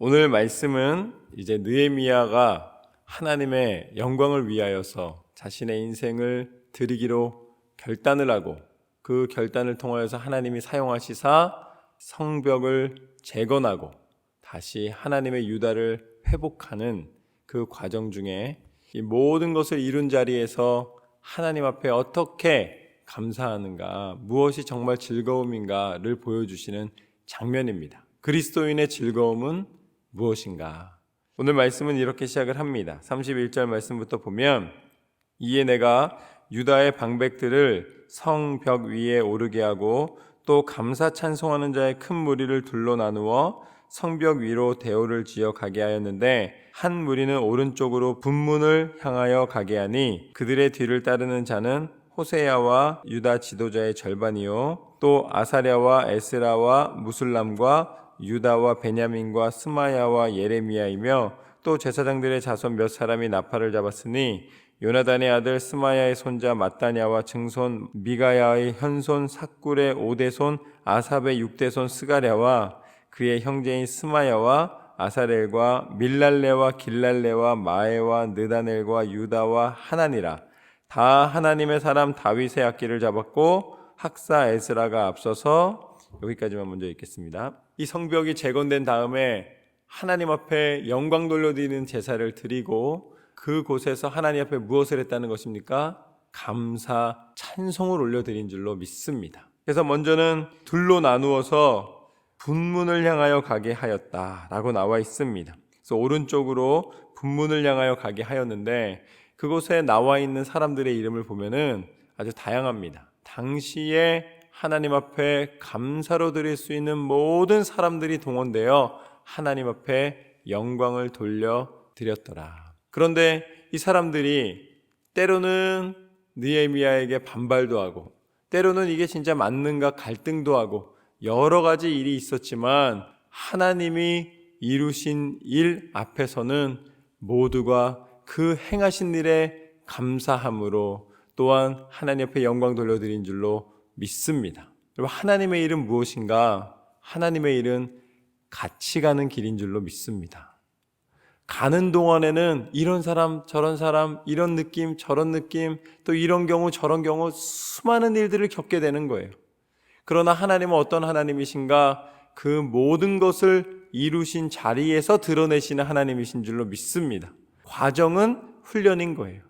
오늘 말씀은 이제 느헤미야가 하나님의 영광을 위하여서 자신의 인생을 드리기로 결단을 하고 그 결단을 통하여서 하나님이 사용하시사 성벽을 재건하고 다시 하나님의 유다를 회복하는 그 과정 중에 이 모든 것을 이룬 자리에서 하나님 앞에 어떻게 감사하는가, 무엇이 정말 즐거움인가를 보여주시는 장면입니다. 그리스도인의 즐거움은 무엇인가? 오늘 말씀은 이렇게 시작을 합니다. 31절 말씀부터 보면 이에 내가 유다의 방백들을 성벽 위에 오르게 하고 또 감사 찬송하는 자의 큰 무리를 둘로 나누어 성벽 위로 대오를 지어 가게 하였는데 한 무리는 오른쪽으로 분문을 향하여 가게 하니 그들의 뒤를 따르는 자는 호세야와 유다 지도자의 절반이요 또 아사랴와 에스라와 무슬람과 유다와 베냐민과 스마야와 예레미야이며 또 제사장들의 자손 몇 사람이 나팔을 잡았으니 요나단의 아들 스마야의 손자 마따냐와 증손 미가야의 현손 삭굴의 오대손 아삽의 육대손 스가랴와 그의 형제인 스마야와 아사렐과 밀랄레와 길랄레와 마에와 느다넬과 유다와 하나니라. 다 하나님의 사람 다윗의 악기를 잡았고 학사 에스라가 앞서서 여기까지만 먼저 읽겠습니다. 이 성벽이 재건된 다음에 하나님 앞에 영광 돌려드리는 제사를 드리고 그곳에서 하나님 앞에 무엇을 했다는 것입니까? 감사 찬송을 올려드린 줄로 믿습니다. 그래서 먼저는 둘로 나누어서 분문을 향하여 가게 하였다라고 나와 있습니다. 그래서 오른쪽으로 분문을 향하여 가게 하였는데 그곳에 나와 있는 사람들의 이름을 보면은 아주 다양합니다. 당시에 하나님 앞에 감사로 드릴 수 있는 모든 사람들이 동원되어 하나님 앞에 영광을 돌려 드렸더라. 그런데 이 사람들이 때로는 느헤미야에게 반발도 하고 때로는 이게 진짜 맞는가 갈등도 하고 여러 가지 일이 있었지만 하나님이 이루신 일 앞에서는 모두가 그 행하신 일에 감사함으로 또한 하나님 앞에 영광 돌려드린 줄로 믿습니다. 여러분 하나님의 일은 무엇인가? 하나님의 일은 같이 가는 길인 줄로 믿습니다. 가는 동안에는 이런 사람, 저런 사람, 이런 느낌, 저런 느낌, 또 이런 경우, 저런 경우 수많은 일들을 겪게 되는 거예요. 그러나 하나님은 어떤 하나님이신가? 그 모든 것을 이루신 자리에서 드러내시는 하나님이신 줄로 믿습니다. 과정은 훈련인 거예요.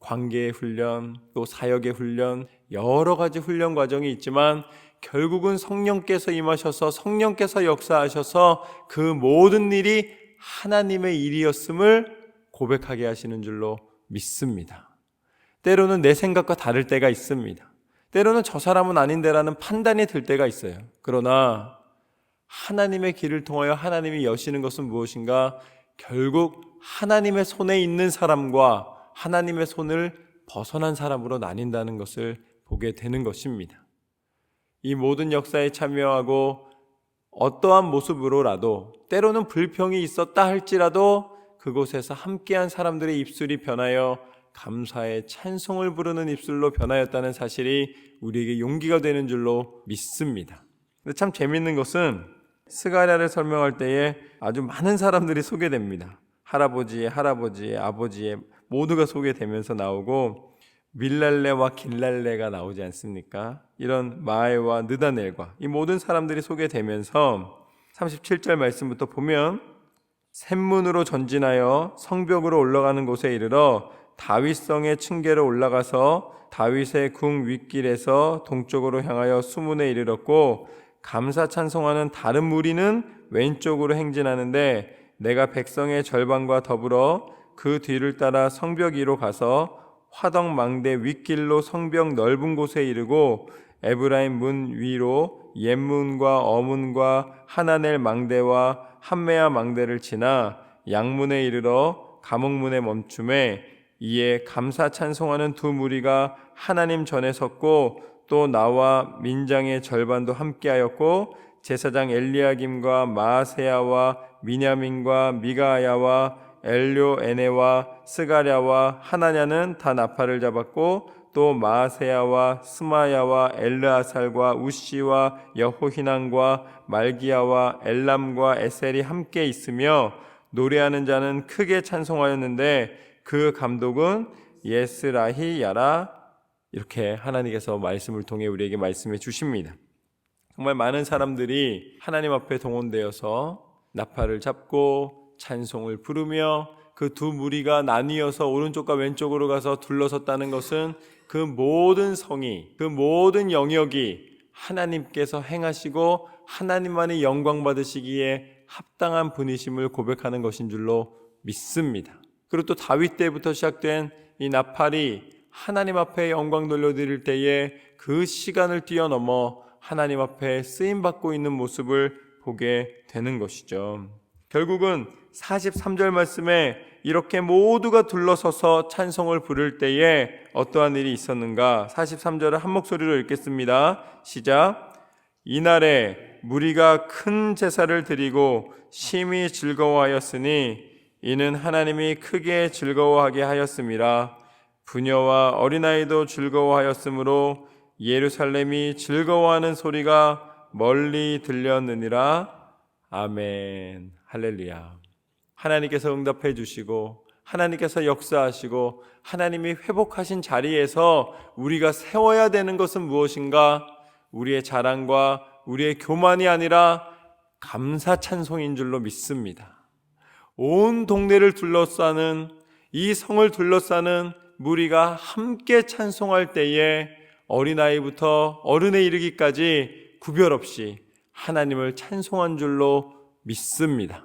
관계의 훈련, 또 사역의 훈련, 여러 가지 훈련 과정이 있지만 결국은 성령께서 임하셔서 성령께서 역사하셔서 그 모든 일이 하나님의 일이었음을 고백하게 하시는 줄로 믿습니다. 때로는 내 생각과 다를 때가 있습니다. 때로는 저 사람은 아닌데라는 판단이 들 때가 있어요. 그러나 하나님의 길을 통하여 하나님이 여시는 것은 무엇인가? 결국 하나님의 손에 있는 사람과 하나님의 손을 벗어난 사람으로 나뉜다는 것을 보게 되는 것입니다. 이 모든 역사에 참여하고 어떠한 모습으로라도 때로는 불평이 있었다 할지라도 그곳에서 함께한 사람들의 입술이 변하여 감사의 찬송을 부르는 입술로 변하였다는 사실이 우리에게 용기가 되는 줄로 믿습니다. 근데 참 재밌는 것은 스가랴를 설명할 때에 아주 많은 사람들이 소개됩니다. 할아버지의 할아버지의 아버지의 모두가 소개되면서 나오고 밀랄레와 길랄레가 나오지 않습니까? 이런 마에와 느다넬과 이 모든 사람들이 소개되면서 37절 말씀부터 보면 샘문으로 전진하여 성벽으로 올라가는 곳에 이르러 다윗성의 층계로 올라가서 다윗의 궁 윗길에서 동쪽으로 향하여 수문에 이르렀고 감사 찬송하는 다른 무리는 왼쪽으로 행진하는데 내가 백성의 절반과 더불어 그 뒤를 따라 성벽 위로 가서 화덕 망대 윗길로 성벽 넓은 곳에 이르고 에브라임 문 위로 옛문과 어문과 하나넬 망대와 한메아 망대를 지나 양문에 이르러 감옥문에 멈춤에 이에 감사 찬송하는 두 무리가 하나님 전에 섰고 또 나와 민장의 절반도 함께하였고 제사장 엘리야김과 마세야와 미냐민과 미가야와 엘료 에네와 스가랴와 하나냐는 다 나팔을 잡았고 또 마세야와 스마야와 엘르아살과 우시와 여호히난과 말기야와 엘람과 에셀이 함께 있으며 노래하는 자는 크게 찬송하였는데 그 감독은 예스라히 야라 이렇게 하나님께서 말씀을 통해 우리에게 말씀해 주십니다. 정말 많은 사람들이 하나님 앞에 동원되어서 나팔을 잡고 찬송을 부르며 그 두 무리가 나뉘어서 오른쪽과 왼쪽으로 가서 둘러섰다는 것은 그 모든 성이 그 모든 영역이 하나님께서 행하시고 하나님만이 영광 받으시기에 합당한 분이심을 고백하는 것인 줄로 믿습니다. 그리고 또 다윗 때부터 시작된 이 나팔이 하나님 앞에 영광 돌려드릴 때에 그 시간을 뛰어넘어 하나님 앞에 쓰임 받고 있는 모습을 보게 되는 것이죠. 결국은 43절 말씀에 이렇게 모두가 둘러서서 찬송을 부를 때에 어떠한 일이 있었는가? 43절을 한 목소리로 읽겠습니다. 시작. 이날에 무리가 큰 제사를 드리고 심히 즐거워하였으니 이는 하나님이 크게 즐거워하게 하였음이라. 부녀와 어린아이도 즐거워하였으므로 예루살렘이 즐거워하는 소리가 멀리 들렸느니라. 아멘. 할렐루야. 하나님께서 응답해 주시고 하나님께서 역사하시고 하나님이 회복하신 자리에서 우리가 세워야 되는 것은 무엇인가? 우리의 자랑과 우리의 교만이 아니라 감사 찬송인 줄로 믿습니다. 온 동네를 둘러싸는 이 성을 둘러싸는 무리가 함께 찬송할 때에 어린아이부터 어른에 이르기까지 구별 없이 하나님을 찬송한 줄로 믿습니다.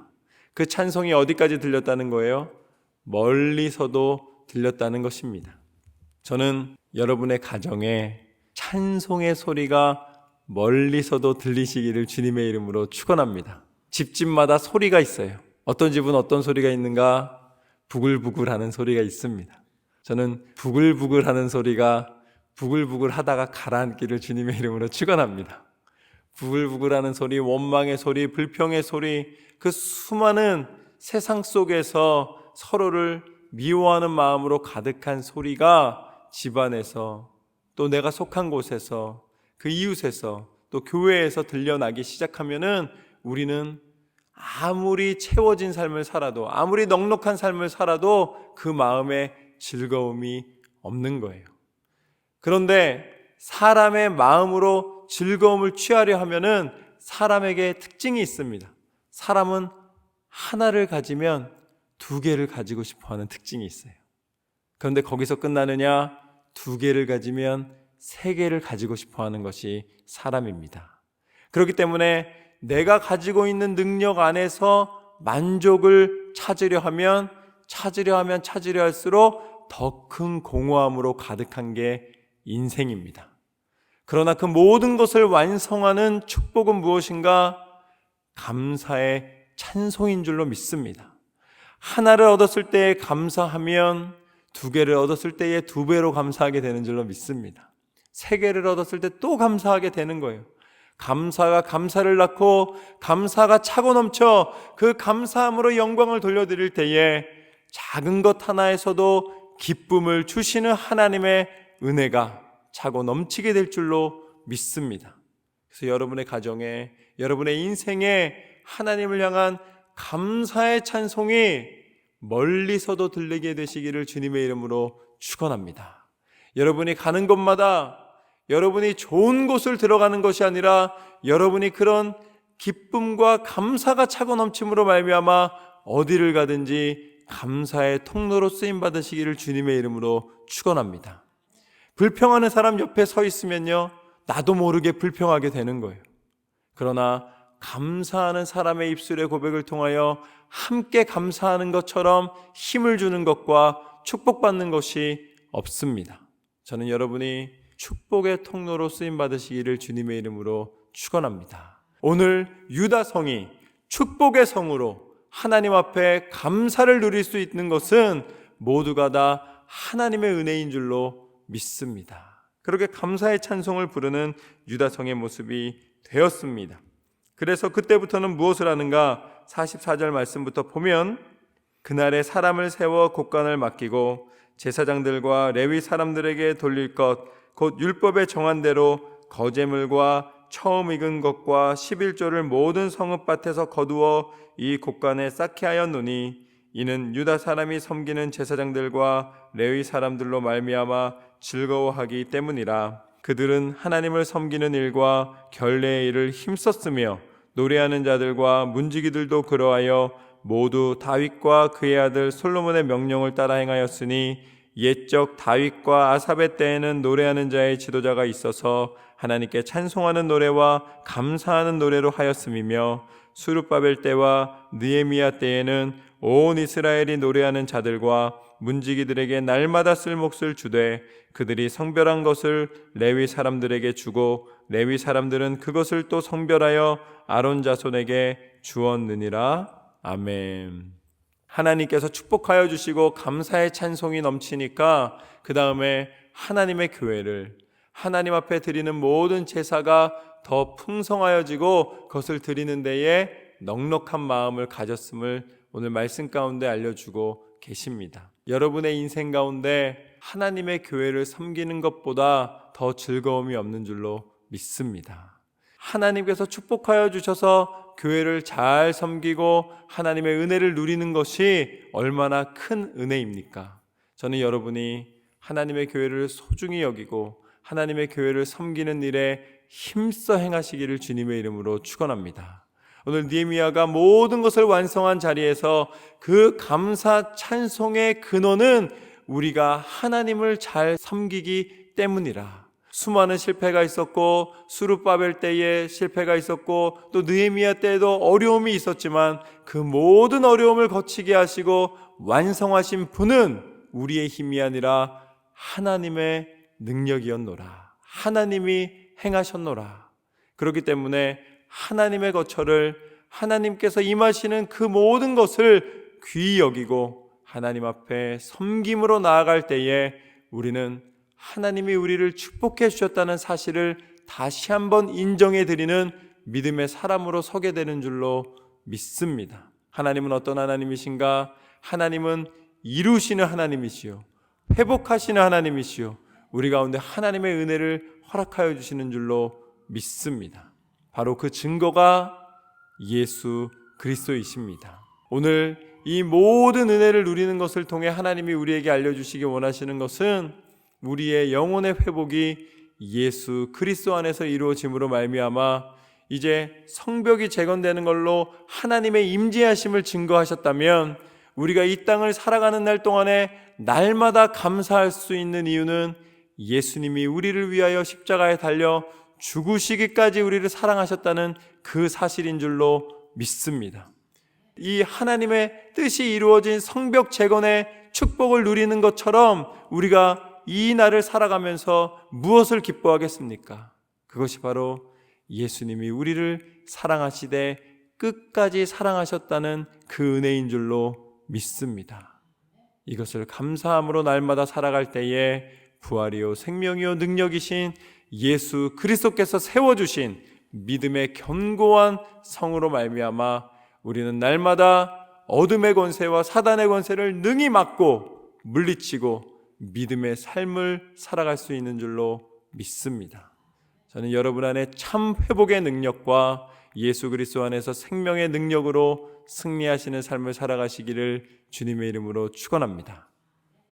그 찬송이 어디까지 들렸다는 거예요? 멀리서도 들렸다는 것입니다. 저는 여러분의 가정에 찬송의 소리가 멀리서도 들리시기를 주님의 이름으로 축원합니다. 집집마다 소리가 있어요. 어떤 집은 어떤 소리가 있는가? 부글부글 하는 소리가 있습니다. 저는 부글부글 하는 소리가 부글부글 하다가 가라앉기를 주님의 이름으로 축원합니다. 부글부글하는 소리, 원망의 소리, 불평의 소리, 그 수많은 세상 속에서 서로를 미워하는 마음으로 가득한 소리가 집안에서 또 내가 속한 곳에서 그 이웃에서 또 교회에서 들려나기 시작하면은 우리는 아무리 채워진 삶을 살아도 아무리 넉넉한 삶을 살아도 그 마음에 즐거움이 없는 거예요. 그런데 사람의 마음으로 즐거움을 취하려 하면은 사람에게 특징이 있습니다. 사람은 하나를 가지면 두 개를 가지고 싶어 하는 특징이 있어요. 그런데 거기서 끝나느냐? 두 개를 가지면 세 개를 가지고 싶어 하는 것이 사람입니다. 그렇기 때문에 내가 가지고 있는 능력 안에서 만족을 찾으려 하면 찾으려 하면 찾으려 할수록 더 큰 공허함으로 가득한 게 인생입니다. 그러나 그 모든 것을 완성하는 축복은 무엇인가? 감사의 찬송인 줄로 믿습니다. 하나를 얻었을 때에 감사하면 두 개를 얻었을 때에 두 배로 감사하게 되는 줄로 믿습니다. 세 개를 얻었을 때 또 감사하게 되는 거예요. 감사가 감사를 낳고 감사가 차고 넘쳐 그 감사함으로 영광을 돌려드릴 때에 작은 것 하나에서도 기쁨을 주시는 하나님의 은혜가 차고 넘치게 될 줄로 믿습니다. 그래서 여러분의 가정에, 여러분의 인생에 하나님을 향한 감사의 찬송이 멀리서도 들리게 되시기를 주님의 이름으로 축원합니다. 여러분이 가는 곳마다 여러분이 좋은 곳을 들어가는 것이 아니라 여러분이 그런 기쁨과 감사가 차고 넘침으로 말미암아 어디를 가든지 감사의 통로로 쓰임 받으시기를 주님의 이름으로 축원합니다. 불평하는 사람 옆에 서 있으면요. 나도 모르게 불평하게 되는 거예요. 그러나 감사하는 사람의 입술의 고백을 통하여 함께 감사하는 것처럼 힘을 주는 것과 축복받는 것이 없습니다. 저는 여러분이 축복의 통로로 쓰임 받으시기를 주님의 이름으로 축원합니다. 오늘 유다 성이 축복의 성으로 하나님 앞에 감사를 누릴 수 있는 것은 모두가 다 하나님의 은혜인 줄로 믿습니다. 그렇게 감사의 찬송을 부르는 유다성의 모습이 되었습니다. 그래서 그때부터는 무엇을 하는가? 44절 말씀부터 보면 그날에 사람을 세워 곡간을 맡기고 제사장들과 레위 사람들에게 돌릴 것 곧 율법에 정한 대로 거제물과 처음 익은 것과 11조를 모든 성읍밭에서 거두어 이 곳간에 쌓게 하였노니 이는 유다 사람이 섬기는 제사장들과 레위 사람들로 말미암아 즐거워하기 때문이라. 그들은 하나님을 섬기는 일과 결례의 일을 힘썼으며 노래하는 자들과 문지기들도 그러하여 모두 다윗과 그의 아들 솔로몬의 명령을 따라 행하였으니 옛적 다윗과 아삽의 때에는 노래하는 자의 지도자가 있어서 하나님께 찬송하는 노래와 감사하는 노래로 하였음이며 수르바벨 때와 느에미야 때에는 온 이스라엘이 노래하는 자들과 문지기들에게 날마다 쓸 몫을 주되 그들이 성별한 것을 레위 사람들에게 주고 레위 사람들은 그것을 또 성별하여 아론 자손에게 주었느니라 아멘. 하나님께서 축복하여 주시고 감사의 찬송이 넘치니까 그 다음에 하나님의 교회를 하나님 앞에 드리는 모든 제사가 더 풍성하여지고 그것을 드리는 데에 넉넉한 마음을 가졌음을 오늘 말씀 가운데 알려주고 계십니다. 여러분의 인생 가운데 하나님의 교회를 섬기는 것보다 더 즐거움이 없는 줄로 믿습니다. 하나님께서 축복하여 주셔서 교회를 잘 섬기고 하나님의 은혜를 누리는 것이 얼마나 큰 은혜입니까? 저는 여러분이 하나님의 교회를 소중히 여기고 하나님의 교회를 섬기는 일에 힘써 행하시기를 주님의 이름으로 축원합니다. 오늘 니에미아가 모든 것을 완성한 자리에서 그 감사 찬송의 근원은 우리가 하나님을 잘 섬기기 때문이라. 수많은 실패가 있었고 수르바벨 때에 실패가 있었고 또 느헤미야 때에도 어려움이 있었지만 그 모든 어려움을 거치게 하시고 완성하신 분은 우리의 힘이 아니라 하나님의 능력이었노라. 하나님이 행하셨노라. 그렇기 때문에 하나님의 거처를 하나님께서 임하시는 그 모든 것을 귀히 여기고 하나님 앞에 섬김으로 나아갈 때에 우리는 하나님이 우리를 축복해 주셨다는 사실을 다시 한번 인정해 드리는 믿음의 사람으로 서게 되는 줄로 믿습니다. 하나님은 어떤 하나님이신가? 하나님은 이루시는 하나님이시요. 회복하시는 하나님이시요. 우리 가운데 하나님의 은혜를 허락하여 주시는 줄로 믿습니다. 바로 그 증거가 예수 그리스도이십니다. 오늘 이 모든 은혜를 누리는 것을 통해 하나님이 우리에게 알려주시기 원하시는 것은 우리의 영혼의 회복이 예수 그리스도 안에서 이루어짐으로 말미암아 이제 성벽이 재건되는 걸로 하나님의 임재하심을 증거하셨다면 우리가 이 땅을 살아가는 날 동안에 날마다 감사할 수 있는 이유는 예수님이 우리를 위하여 십자가에 달려 죽으시기까지 우리를 사랑하셨다는 그 사실인 줄로 믿습니다. 이 하나님의 뜻이 이루어진 성벽 재건의 축복을 누리는 것처럼 우리가 이 날을 살아가면서 무엇을 기뻐하겠습니까? 그것이 바로 예수님이 우리를 사랑하시되 끝까지 사랑하셨다는 그 은혜인 줄로 믿습니다. 이것을 감사함으로 날마다 살아갈 때에 부활이요 생명이요 능력이신 예수 그리스도께서 세워 주신 믿음의 견고한 성으로 말미암아 우리는 날마다 어둠의 권세와 사단의 권세를 능히 막고 물리치고 믿음의 삶을 살아갈 수 있는 줄로 믿습니다. 저는 여러분 안에 참 회복의 능력과 예수 그리스도 안에서 생명의 능력으로 승리하시는 삶을 살아가시기를 주님의 이름으로 축원합니다.